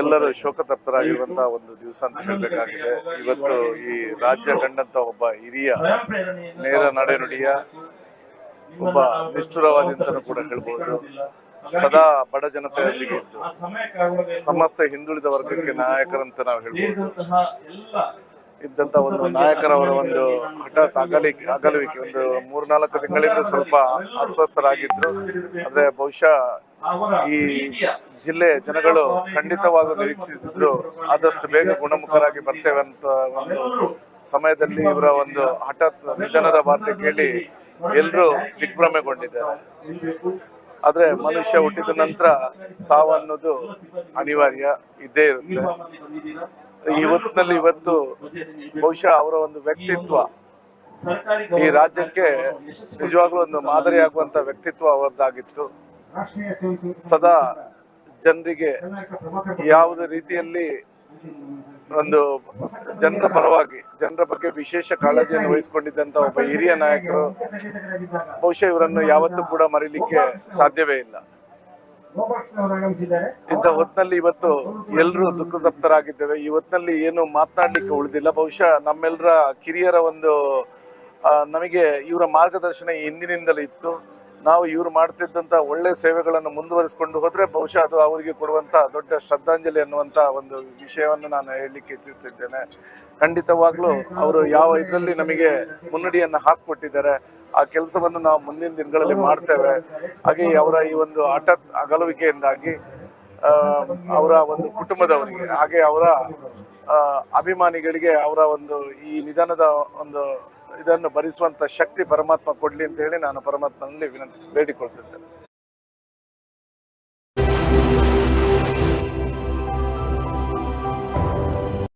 ಎಲ್ಲರೂ ಶೋಕತಪ್ತರಾಗಿರುವಂತಹ ಒಂದು ದಿವಸ ಅಂತ ಹೇಳಬೇಕಾಗಿದೆ. ಇವತ್ತು ಈ ರಾಜ್ಯ ಕಂಡಂತ ಒಬ್ಬ ಹಿರಿಯ ನೇರ ನಡೆನುಡಿಯ ಒಬ್ಬ ನಿಷ್ಠುರವಾದಿಂತನೂ ಕೂಡ ಹೇಳ್ಬಹುದು ಸದಾ ಬಡ ಜನತೆಯೊಂದಿಗೆ ಇದ್ದು, ಸಮಸ್ತ ಹಿಂದುಳಿದ ವರ್ಗಕ್ಕೆ ನಾಯಕರಂತ ನಾವು ಹೇಳ್ಬೋದು. ಇದ್ದಂತ ಒಂದು ನಾಯಕರವರ ಒಂದು ಹಠಾತ್ ಅಗಲಿಕೆ ಅಗಲುವಿಕೆ. ಒಂದು ಮೂರ್ನಾಲ್ಕು ತಿಂಗಳಿಂದ ಸ್ವಲ್ಪ ಅಸ್ವಸ್ಥರಾಗಿದ್ರು. ಆದ್ರೆ ಬಹುಶಃ ಈ ಜಿಲ್ಲೆ ಜನಗಳು ಖಂಡಿತವಾಗೂ ನಿರೀಕ್ಷಿಸಿದ್ರು. ಆದಷ್ಟು ಬೇಗ ಗುಣಮುಖರಾಗಿ ಬರ್ತೇವೆ ಅಂತ ಒಂದು ಸಮಯದಲ್ಲಿ ಇವರ ಒಂದು ಹಠಾತ್ ನಿಧನದ ವಾರ್ತೆ ಕೇಳಿ ಎಲ್ಲರೂ ದಿಗ್ಭ್ರಮೆಗೊಂಡಿದ್ದಾರೆ. ಆದ್ರೆ ಮನುಷ್ಯ ಹುಟ್ಟಿದ ನಂತರ ಸಾವನ್ನೋದು ಅನಿವಾರ್ಯ ಇದ್ದೇ ಇರುತ್ತೆ. ಈ ಹೊತ್ತಿನಲ್ಲಿ ಇವತ್ತು ಬಹುಶಃ ಅವರ ಒಂದು ವ್ಯಕ್ತಿತ್ವ ಈ ರಾಜ್ಯಕ್ಕೆ ನಿಜವಾಗ್ಲೂ ಒಂದು ಮಾದರಿಯಾಗುವಂತ ವ್ಯಕ್ತಿತ್ವ ಅವರದ್ದಾಗಿತ್ತು. ಸದಾ ಜನರಿಗೆ ಯಾವುದೇ ರೀತಿಯಲ್ಲಿ ಒಂದು ಜನರ ಪರವಾಗಿ ಜನರ ಬಗ್ಗೆ ವಿಶೇಷ ಕಾಳಜಿಯನ್ನು ವಹಿಸಿಕೊಂಡಿದ್ದಂತ ಒಬ್ಬ ಹಿರಿಯ ನಾಯಕರು ಬಹುಶಃ ಇವರನ್ನು ಯಾವತ್ತೂ ಕೂಡ ಮರೀಲಿಕ್ಕೆ ಸಾಧ್ಯವೇ ಇಲ್ಲ. ಇಂಥ ಹೊತ್ತಿನಲ್ಲಿ ಇವತ್ತು ಎಲ್ಲರೂ ದುಃಖತಪ್ತರಾಗಿದ್ದೇವೆ. ಈ ಹೊತ್ತಿನಲ್ಲಿ ಏನು ಮಾತನಾಡ್ಲಿಕ್ಕೆ ಉಳಿದಿಲ್ಲ. ಬಹುಶಃ ನಮ್ಮೆಲ್ಲರ ಕಿರಿಯರ ಒಂದು ನಮಗೆ ಇವರ ಮಾರ್ಗದರ್ಶನ ಹಿಂದಿನಿಂದಲೇ ಇತ್ತು. ನಾವು ಇವರು ಮಾಡ್ತಿದ್ದಂಥ ಒಳ್ಳೆ ಸೇವೆಗಳನ್ನು ಮುಂದುವರಿಸಿಕೊಂಡು ಹೋದರೆ ಬಹುಶಃ ಅದು ಅವರಿಗೆ ಕೊಡುವಂತ ದೊಡ್ಡ ಶ್ರದ್ಧಾಂಜಲಿ ಅನ್ನುವಂತ ಒಂದು ವಿಷಯವನ್ನು ನಾನು ಹೇಳಲಿಕ್ಕೆ ಇಚ್ಛಿಸ್ತಿದ್ದೇನೆ. ಖಂಡಿತವಾಗ್ಲೂ ಅವರು ಯಾವ ಇದರಲ್ಲಿ ನಮಗೆ ಮುನ್ನಡಿಯನ್ನು ಹಾಕಿಕೊಟ್ಟಿದ್ದಾರೆ. ಆ ಕೆಲಸವನ್ನು ನಾವು ಮುಂದಿನ ದಿನಗಳಲ್ಲಿ ಮಾಡ್ತೇವೆ. ಹಾಗೆ ಅವರ ಈ ಒಂದು ಹಠಾತ್ ಅಗಲುವಿಕೆಯಿಂದಾಗಿ ಅವರ ಒಂದು ಕುಟುಂಬದವರಿಗೆ, ಹಾಗೆ ಅವರ ಅಭಿಮಾನಿಗಳಿಗೆ ಅವರ ಒಂದು ಈ ನಿಧನದ ಒಂದು ಇದನ್ನು ಭರಿಸುವಂತ ಶಕ್ತಿ ಪರಮಾತ್ಮ ಕೊಡ್ಲಿ ಅಂತ ಹೇಳಿ ನಾನು ಪರಮಾತ್ಮನಲ್ಲಿ ವಿನಂತಿ ಬೇಡಿಕೊಳ್ತಿದ್ದೇನೆ